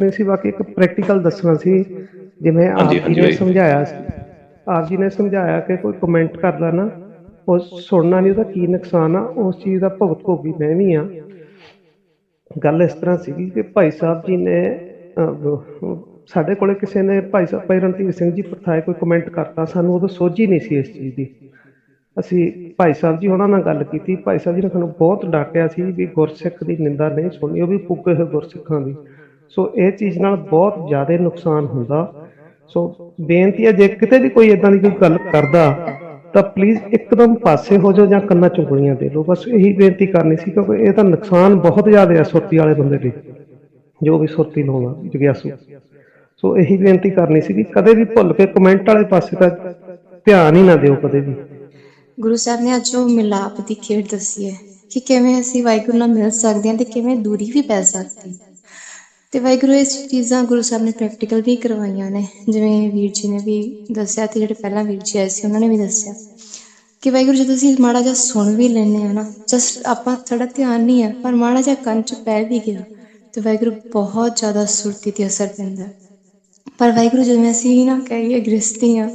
ਨਹੀਂ ਸੀ ਬਾਕੀ ਇੱਕ ਪ੍ਰੈਕਟੀਕਲ ਦੱਸਣਾ ਸੀ ਜਿਵੇਂ ਆਪ ਜੀ ਨੇ। ਸਮਝਾਇਆ ਸੀ। ਆਪ ਜੀ ਨੇ ਸਮਝਾਇਆ ਕਿ ਕੋਈ ਕਮੈਂਟ ਕਰਦਾ ਨਾ ਉਹ ਸੁਣਨਾ ਨਹੀਂ ਉਹਦਾ ਕੀ ਨੁਕਸਾਨ ਆ ਉਸ ਚੀਜ਼ ਦਾ ਭੁਗਤ ਭੋਗੀ ਮੈਂ ਵੀ ਆ। ਗੱਲ ਇਸ ਤਰ੍ਹਾਂ ਸੀਗੀ ਕਿ ਭਾਈ ਸਾਹਿਬ ਜੀ ਨੇ ਸਾਡੇ ਕੋਲੇ ਕਿਸੇ ਨੇ ਭਾਈ ਸਾਹਿਬ ਭਾਈ ਰਣਧੀਰ ਸਿੰਘ ਜੀ ਪਰਥਾਏ ਕੋਈ ਕਮੈਂਟ ਕਰਤਾ ਸਾਨੂੰ ਉਦੋਂ ਸੋਝੀ ਨਹੀਂ ਸੀ ਇਸ ਚੀਜ਼ ਦੀ। ਅਸੀਂ ਭਾਈ ਸਾਹਿਬ ਜੀ ਉਹਨਾਂ ਨਾਲ ਗੱਲ ਕੀਤੀ ਭਾਈ ਸਾਹਿਬ ਜੀ ਨੇ ਸਾਨੂੰ ਬਹੁਤ ਡਾਂਟਿਆ ਸੀ ਵੀ ਗੁਰਸਿੱਖ ਦੀ ਨਿੰਦਾ ਨਹੀਂ ਸੁਣਨੀ ਉਹ ਵੀ ਪੁੱਗੇ ਹੋਏ ਗੁਰਸਿੱਖਾਂ ਦੀ। ਸੋ ਇਹ ਚੀਜ਼ ਨਾਲ ਬਹੁਤ ਜ਼ਿਆਦਾ ਨੁਕਸਾਨ ਹੁੰਦਾ। ਸੋ ਬੇਨਤੀ ਹੈ, ਜੇ ਕਿਤੇ ਵੀ ਕੋਈ ਇਦਾਂ ਦੀ ਕੋਈ ਗੱਲ ਕਰਦਾ, ਤਾਂ ਪਲੀਜ਼ ਇੱਕਦਮ ਪਾਸੇ ਹੋ ਜਾਓ ਜਾਂ ਕੰਨਾਂ ਚ ਦੇ ਲਓ ਬਸ ਇਹੀ ਬੇਨਤੀ ਕਰਨੀ ਸੀ, ਕਿਉਂਕਿ ਇਹ ਤਾਂ ਨੁਕਸਾਨ ਬਹੁਤ ਜ਼ਿਆਦਾ ਹੈ ਸੁਰਤੀ ਵਾਲੇ ਬੰਦੇ ਲਈ ਜੋ ਵੀ ਸੁਰਤੀ ਲਾਉਂਦਾ, ਜਗਿਆਸੂ। ਸੋ ਇਹੀ ਬੇਨਤੀ ਕਰਨੀ ਸੀ ਕਿ ਕਦੇ ਵੀ ਭੁੱਲ ਕੇ ਕਮੈਂਟ ਵਾਲੇ ਪਾਸੇ ਤਾਂ ਧਿਆਨ ਹੀ ਨਾ ਦਿਓ ਕਦੇ ਵੀ। ਗੁਰੂ ਸਾਹਿਬ ਨੇ ਅੱਜ ਉਹ ਮਿਲਾਪ ਦੀ ਖੇਡ ਦੱਸੀ ਹੈ ਕਿ ਕਿਵੇਂ ਅਸੀਂ ਵਾਹਿਗੁਰੂ ਨਾਲ ਮਿਲ ਸਕਦੇ ਹਾਂ ਤੇ ਕਿਵੇਂ ਦੂਰੀ ਵੀ ਪੈ ਸਕਦੀ ਹੈ। ਤੇ ਵਾਹਿਗੁਰੂ ਇਸ ਚੀਜ਼ਾਂ ਗੁਰੂ ਸਾਹਿਬ ਨੇ ਪ੍ਰੈਕਟੀਕਲ ਵੀ ਕਰਵਾਈਆਂ ਨੇ। ਜਿਵੇਂ ਵੀਰ ਜੀ ਨੇ ਵੀ ਦੱਸਿਆ ਤੇ ਜਿਹੜੇ ਪਹਿਲਾਂ ਵੀਰ ਜੀ ਆਏ ਸੀ, ਉਹਨਾਂ ਨੇ ਵੀ ਦੱਸਿਆ ਕਿ ਵਾਹਿਗੁਰੂ ਜਦੋਂ ਅਸੀਂ ਮਾੜਾ ਜਿਹਾ ਸੁਣ ਵੀ ਲੈਂਦੇ ਆ ਨਾ। ਜਸਟ ਆਪਾਂ ਸਾਡਾ ਧਿਆਨ ਨਹੀਂ ਹੈ, ਪਰ ਮਾੜਾ ਜਿਹਾ ਕੰਨ ਚ ਪੈ ਵੀ ਗਿਆ ਤੇ ਵਾਹਿਗੁਰੂ ਬਹੁਤ ਜ਼ਿਆਦਾ ਸੁਰਤੀ ਤੇ ਅਸਰ ਪੈਂਦਾ। ਪਰ ਵਾਹਿਗੁਰੂ, ਜਿਵੇਂ ਅਸੀਂ ਨਾ ਕਹੀਏ ਗ੍ਰਸਤੀ ਆ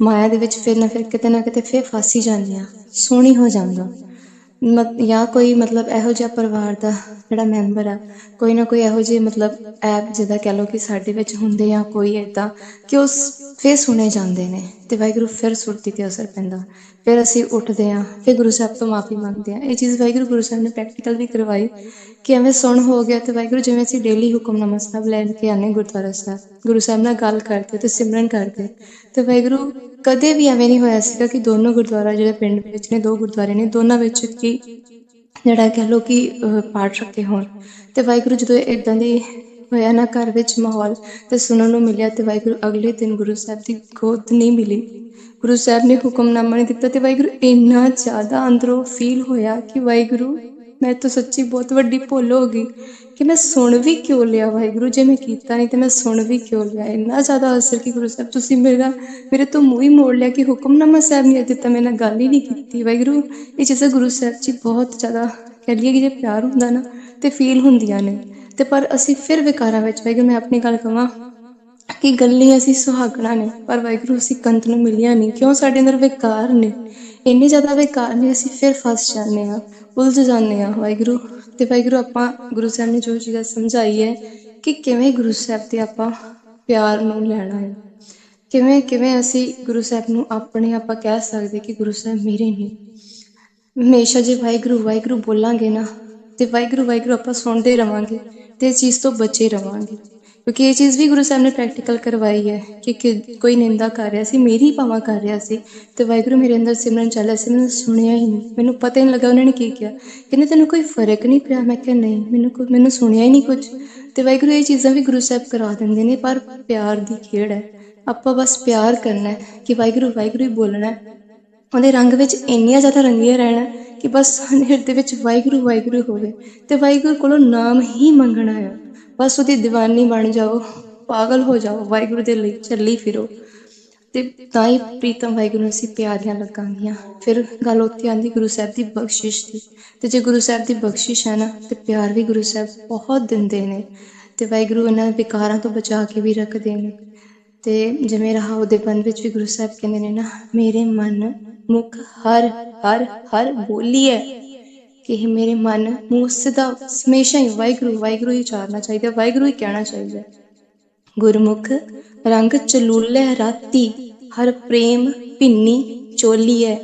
ਮਾਇਆ ਦੇ ਵਿੱਚ ਫਿਰ ਨਾ ਫਿਰ ਕਿਤੇ ਨਾ ਕਿਤੇ ਫਿਰ ਫਾਸੀ ਜਾਂਦੇ ਆ ਸੋਹਣੀ ਹੋ ਜਾਂਦਾ। ਜਾਂ ਕੋਈ ਮਤਲਬ ਇਹੋ ਜਿਹਾ ਪਰਿਵਾਰ ਦਾ ਜਿਹੜਾ ਮੈਂਬਰ ਆ, ਕੋਈ ਨਾ ਕੋਈ ਇਹੋ ਜਿਹੇ ਮਤਲਬ ਐਪ ਜਿਹਦਾ ਕਹਿ ਲਓ ਕਿ ਸਾਡੇ ਵਿੱਚ ਹੁੰਦੇ ਆ, ਕੋਈ ਏਦਾਂ ਕਿ ਉਸ ਫਿਰ ਸੁਣੇ ਜਾਂਦੇ ਨੇ ਤੇ ਵਾਹਿਗੁਰੂ ਫਿਰ ਸੁਰਤੀ ਤੇ ਅਸਰ ਪੈਂਦਾ। ਫਿਰ ਅਸੀਂ ਉੱਠਦੇ ਆ ਫਿਰ ਗੁਰੂ ਸਾਹਿਬ ਤੋਂ ਮਾਫੀ ਮੰਗਦੇ ਆ ਇਹ ਚੀਜ਼ ਵਾਹਿਗੁਰੂ ਗੁਰੂ ਸਾਹਿਬ ਨੇ ਪ੍ਰੈਕਟੀਕਲ ਵੀ ਕਰਵਾਈ ਕਿ ਐਵੇਂ ਸੁਣ ਹੋ ਗਿਆ ਤੇ ਵਾਹਿਗੁਰੂ ਜਿਵੇਂ ਅਸੀਂ ਡੇਲੀ ਹੁਕਮਨਾਮਾ ਸਾਹਿਬ ਲੈ ਕੇ ਆਨੇ ਗੁਰਦੁਆਰਾ ਸਾਹਿਬ, ਗੁਰੂ ਸਾਹਿਬ ਨਾਲ ਗੱਲ ਕਰਦੇ ਤੇ ਸਿਮਰਨ ਕਰਦੇ ਤੇ ਵਾਹਿਗੁਰੂ ਕਦੇ ਵੀ ਐਵੇਂ ਨਹੀਂ ਹੋਇਆ ਸੀਗਾ ਕਿ ਦੋਨੋਂ ਗੁਰਦੁਆਰਾ ਜਿਹੜੇ ਪਿੰਡ ਵਿੱਚ ਨੇ, ਦੋ ਗੁਰਦੁਆਰੇ ਨੇ, ਦੋਨਾਂ ਵਿੱਚ ਕੀ ਜਿਹੜਾ ਕਹਿ ਲਓ ਕਿ ਪਾਠ ਰੱਖੇ ਹੋਣ। ਤੇ ਵਾਹਿਗੁਰੂ ਜਦੋਂ ਇਦਾਂ ਦੀ ਹੋਇਆ ਨਾ ਘਰ ਵਿੱਚ ਮਾਹੌਲ, ਤੇ ਸੁਣਨ ਨੂੰ ਮਿਲਿਆ ਤੇ ਵਾਹਿਗੁਰੂ ਅਗਲੇ ਦਿਨ ਗੁਰੂ ਸਾਹਿਬ ਦੀ ਗੋਦ ਨਹੀਂ ਮਿਲੀ। ਗੁਰੂ ਸਾਹਿਬ ਨੇ ਹੁਕਮਨਾਮਾ ਨਹੀਂ ਦਿੱਤਾ ਤੇ ਵਾਹਿਗੁਰੂ ਇੰਨਾ ਜ਼ਿਆਦਾ ਅੰਦਰੋਂ ਫੀਲ ਹੋਇਆ ਕਿ ਵਾਹਿਗੁਰੂ ਮੈਂ ਤਾਂ ਸੱਚੀ ਬਹੁਤ ਵੱਡੀ ਭੁੱਲ ਹੋ ਗਈ ਕਿ ਮੈਂ ਸੁਣ ਵੀ ਕਿਉਂ ਲਿਆ ਵਾਹਿਗੁਰੂ, ਜੇ ਮੈਂ ਕੀਤਾ ਨਹੀਂ ਤੇ ਮੈਂ ਸੁਣ ਵੀ ਕਿਉਂ ਲਿਆ? ਇੰਨਾ ਜ਼ਿਆਦਾ ਅਸਰ ਕਿ ਗੁਰੂ ਸਾਹਿਬ, ਤੁਸੀਂ ਮੇਰਾ, ਮੇਰੇ ਤੋਂ ਮੂੰਹ ਹੀ ਮੋੜ ਲਿਆ ਕਿ ਹੁਕਮਨਾਮਾ ਸਾਹਿਬ ਨਹੀਂ ਦਿੱਤਾ, ਮੇਰੇ ਨਾਲ ਗੱਲ ਹੀ ਨਹੀਂ ਕੀਤੀ। ਵਾਹਿਗੁਰੂ, ਇਹ ਚੀਜ਼ਾਂ ਗੁਰੂ ਸਾਹਿਬ ਜੀ ਬਹੁਤ ਜ਼ਿਆਦਾ ਕਹਿ ਲਈਏ ਕਿ ਜੇ ਪਿਆਰ ਹੁੰਦਾ ਨਾ ਤੇ ਫੀਲ ਹੁੰਦੀਆਂ ਨੇ। ਤੇ ਪਰ ਅਸੀਂ ਫਿਰ ਵਿਕਾਰਾਂ ਵਿੱਚ, ਵਾਹਿਗੁਰੂ, ਮੈਂ ਆਪਣੀ ਗੱਲ ਕਵਾਂ ਕਿ ਗੱਲਾਂ ਅਸੀਂ ਸੁਹਾਗਣਾ ਨੇ, ਪਰ ਵਾਹਿਗੁਰੂ, ਅਸੀਂ ਕੰਤ ਨੂੰ ਮਿਲਿਆ ਨਹੀਂ। ਕਿਉਂ? ਸਾਡੇ ਅੰਦਰ ਵਿਕਾਰ ਨੇ। ਇੰਨੀ ਜ਼ਿਆਦਾ ਵਿਕਾਰ ਨੇ ਅਸੀਂ ਫਿਰ ਫਸ ਜਾਂਦੇ ਹਾਂ, ਉਲਝ ਜਾਂਦੇ ਹਾਂ ਵਾਹਿਗੁਰੂ। ਤੇ ਵਾਹਿਗੁਰੂ, ਆਪਾਂ ਗੁਰੂ ਸਾਹਿਬ ਨੇ ਜੋ ਚੀਜ਼ਾਂ ਸਮਝਾਈ ਹੈ ਕਿ ਕਿਵੇਂ ਗੁਰੂ ਸਾਹਿਬ ਤੇ ਆਪਾਂ ਪਿਆਰ ਨੂੰ ਲੈਣਾ ਹੈ। ਕਿਵੇਂ ਕਿਵੇਂ ਅਸੀਂ ਗੁਰੂ ਸਾਹਿਬ ਨੂੰ ਆਪਣੇ ਆਪਾਂ ਕਹਿ ਸਕਦੇ ਕਿ ਗੁਰੂ ਸਾਹਿਬ ਮੇਰੇ ਨੇ। ਹਮੇਸ਼ਾ ਜੇ ਵਾਹਿਗੁਰੂ ਵਾਹਿਗੁਰੂ ਬੋਲਾਂਗੇ ਨਾ, ਤੇ ਵਾਹਿਗੁਰੂ ਵਾਹਿਗੁਰੂ ਆਪਾਂ ਸੁਣਦੇ ਰਵਾਂਗੇ ਤੇ ਇਸ ਚੀਜ਼ ਤੋਂ ਬਚੇ ਰਵਾਂਗੇ ਕਿਉਂਕਿ ਇਹ ਚੀਜ਼ ਵੀ ਗੁਰੂ ਸਾਹਿਬ ਨੇ ਪ੍ਰੈਕਟੀਕਲ ਕਰਵਾਈ ਹੈ ਕਿ ਕਿ ਕੋਈ ਨਿੰਦਾ ਕਰ ਰਿਹਾ ਸੀ, ਮੇਰੀ ਭਾਵਾਂ ਕਰ ਰਿਹਾ ਸੀ ਤੇ ਵਾਹਿਗੁਰੂ ਮੇਰੇ ਅੰਦਰ ਸਿਮਰਨ ਚੱਲ ਰਿਹਾ ਸੀ, ਮੈਨੂੰ ਸੁਣਿਆ ਹੀ ਨਹੀਂ, ਮੈਨੂੰ ਪਤਾ ਹੀ ਨਹੀਂ ਲੱਗਾ ਉਹਨਾਂ ਨੇ ਕੀ ਕਿਹਾ। ਕਹਿੰਦੇ ਤੈਨੂੰ ਕੋਈ ਫ਼ਰਕ ਨਹੀਂ ਪਿਆ? ਮੈਂ ਕਿਹਾ ਨਹੀਂ, ਮੈਨੂੰ ਕੋਈ, ਮੈਨੂੰ ਸੁਣਿਆ ਹੀ ਨਹੀਂ ਕੁਝ ਤੇ ਵਾਹਿਗੁਰੂ ਇਹ ਚੀਜ਼ਾਂ ਵੀ ਗੁਰੂ ਸਾਹਿਬ ਕਰਾ ਦਿੰਦੇ ਨੇ, ਪਰ ਪਿਆਰ ਦੀ ਖੇਡ ਹੈ। ਆਪਾਂ ਬਸ ਪਿਆਰ ਕਰਨਾ ਹੈ ਕਿ ਵਾਹਿਗੁਰੂ ਵਾਹਿਗੁਰੂ ਹੀ ਬੋਲਣਾ ਉਹਦੇ ਰੰਗ ਵਿੱਚ ਇੰਨੀਆਂ ਜ਼ਿਆਦਾ ਰੰਗੀਆਂ ਰਹਿਣਾ ਕਿ ਬਸ ਸਾਡੇ ਹਿਰਦੇ ਵਿੱਚ ਵਾਹਿਗੁਰੂ ਵਾਹਿਗੁਰੂ ਹੋਵੇ ਤੇ ਵਾਹਿਗੁਰੂ ਕੋਲੋਂ ਨਾਮ ਹੀ ਮੰਗਣਾ ਆ ਬਸ ਉਹਦੀ ਦੀਵਾਨੀ ਬਣ ਜਾਓ, ਪਾਗਲ ਹੋ ਜਾਓ, ਵਾਹਿਗੁਰੂ ਦੇ ਲਈ ਚੱਲੀ ਫਿਰੋ। ਤੇ ਤਾਂ ਹੀ ਪ੍ਰੀਤਮ ਵਾਹਿਗੁਰੂ ਨੂੰ ਅਸੀਂ ਪਿਆਰੀਆਂ ਲੱਗਾਂਗੀਆਂ। ਫਿਰ ਗੱਲ ਉੱਥੇ ਆਂਦੀ ਗੁਰੂ ਸਾਹਿਬ ਦੀ ਬਖਸ਼ਿਸ਼ ਦੀ। ਤੇ ਜੇ ਗੁਰੂ ਸਾਹਿਬ ਦੀ ਬਖਸ਼ਿਸ਼ ਹੈ ਨਾ, ਤੇ ਪਿਆਰ ਵੀ ਗੁਰੂ ਸਾਹਿਬ ਬਹੁਤ ਦਿੰਦੇ ਨੇ। ਤੇ ਵਾਹਿਗੁਰੂ ਇਹਨਾਂ ਵਿਕਾਰਾਂ ਤੋਂ ਬਚਾ ਕੇ ਵੀ ਰੱਖਦੇ ਨੇ। ਤੇ ਜਿਵੇਂ ਰਹਾਉ ਦੇ ਬੰਦ ਵਿੱਚ ਵੀ ਗੁਰੂ ਸਾਹਿਬ ਕਹਿੰਦੇ ਨੇ ਨਾ, ਮੇਰੇ ਮਨ ਮੁਖ ਹਰ ਹਰ ਹਰ ਬੋਲੀਏ ਕਿ ਮੇਰੇ ਮਨ ਮੂੰਹ ਸਦਾ ਹਮੇਸ਼ਾ ਹੀ ਵਾਹਿਗੁਰੂ ਵਾਹਿਗੁਰੂ ਹੀ ਉਚਾਰਨਾ ਚਾਹੀਦਾ, ਵਾਹਿਗੁਰੂ ਹੀ ਕਹਿਣਾ ਚਾਹੀਦਾ ਗੁਰਮੁਖ ਰੰਗ ਚਲੂਲੇ ਰਾਤੀ, ਹਰ ਪ੍ਰੇਮ ਭਿੰਨੀ ਚੋਲੀਐ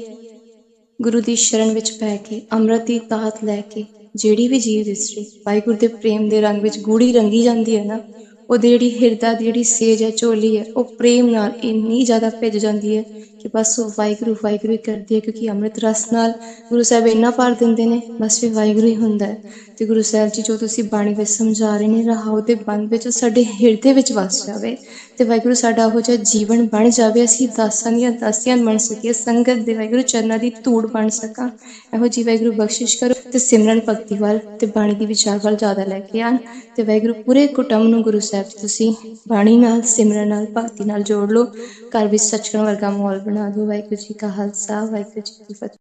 ਗੁਰੂ ਦੀ ਸ਼ਰਨ ਵਿੱਚ ਪੈ ਕੇ ਅੰਮ੍ਰਿਤ ਦੀ ਤਾਤ ਲੈ ਕੇ ਜਿਹੜੀ ਵੀ ਜੀਵ ਵਿਸਰੇ ਵਾਹਿਗੁਰੂ ਦੇ ਪ੍ਰੇਮ ਦੇ ਰੰਗ ਵਿੱਚ ਗੂੜੀ ਰੰਗੀ ਜਾਂਦੀ ਹੈ ਨਾ ਉਹਦੀ ਜਿਹੜੀ ਹਿਰਦਾ ਦੀ ਜਿਹੜੀ ਸੇਜ ਹੈ, ਝੋਲੀ ਹੈ, ਉਹ ਪ੍ਰੇਮ ਨਾਲ ਇੰਨੀ ਜ਼ਿਆਦਾ ਭਿੱਜ ਜਾਂਦੀ ਹੈ ਕਿ ਬਸ ਉਹ ਵਾਹਿਗੁਰੂ ਵਾਹਿਗੁਰੂ ਹੀ ਕਰਦੀ ਹੈ ਕਿਉਂਕਿ ਅੰਮ੍ਰਿਤ ਰਸ ਨਾਲ ਗੁਰੂ ਸਾਹਿਬ ਇੰਨਾ ਭਰ ਦਿੰਦੇ ਨੇ, ਬਸ ਵੀ ਵਾਹਿਗੁਰੂ ਹੀ ਹੁੰਦਾ ਹੈ। ਤੇ ਗੁਰੂ ਸਾਹਿਬ ਜੀ ਜੋ ਤੁਸੀਂ ਬਾਣੀ ਵਿੱਚ ਸਮਝਾ ਰਹੇ ਨੇ ਰਹਾਉ ਦੇ ਬੰਦ ਵਿੱਚ, ਉਹ ਸਾਡੇ ਹਿਰਦੇ ਵਿੱਚ ਵਸ ਜਾਵੇ। ਤੇ ਵਾਹਿਗੁਰੂ ਸਾਡਾ ਉਹ ਜਿਹਾ ਜੀਵਨ ਬਣ ਜਾਵੇ, ਅਸੀਂ ਦਾਸਾਂ ਦੀਆਂ ਦਾਸੀਆਂ ਬਣ ਸਕੀਏ, ਸੰਗਤ ਦੇ ਵਾਹਿਗੁਰੂ ਚਰਨਾਂ ਦੀ ਧੂੜ ਬਣ ਸਕਾਂ। ਇਹੋ ਜੀ ਵਾਹਿਗੁਰੂ ਬਖਸ਼ਿਸ਼ ਕਰੋ ਤੇ ਸਿਮਰਨ ਭਗਤੀ ਵੱਲ ਤੇ ਬਾਣੀ ਦੀ ਵਿਚਾਰ ਵੱਲ ਜ਼ਿਆਦਾ ਲੈ ਕੇ ਆਣ ਤੇ ਵਾਹਿਗੁਰੂ ਪੂਰੇ ਕੁਟੁੰਬ ਨੂੰ ਗੁਰੂ ਸਾਹਿਬ ਤੁਸੀਂ ਬਾਣੀ ਨਾਲ, ਸਿਮਰਨ ਨਾਲ, ਭਗਤੀ ਨਾਲ ਜੋੜ ਲਓ। ਘਰ ਵਿੱਚ ਸੱਚਖੰਡ ਵਰਗਾ ਮਾਹੌਲ ਬਣਾ ਦਿਓ। ਵਾਹਿਗੁਰੂ ਜੀ ਕਾ ਖਾਲਸਾ, ਵਾਹਿਗੁਰੂ ਜੀ ਕੀ ਫਤਿਹ।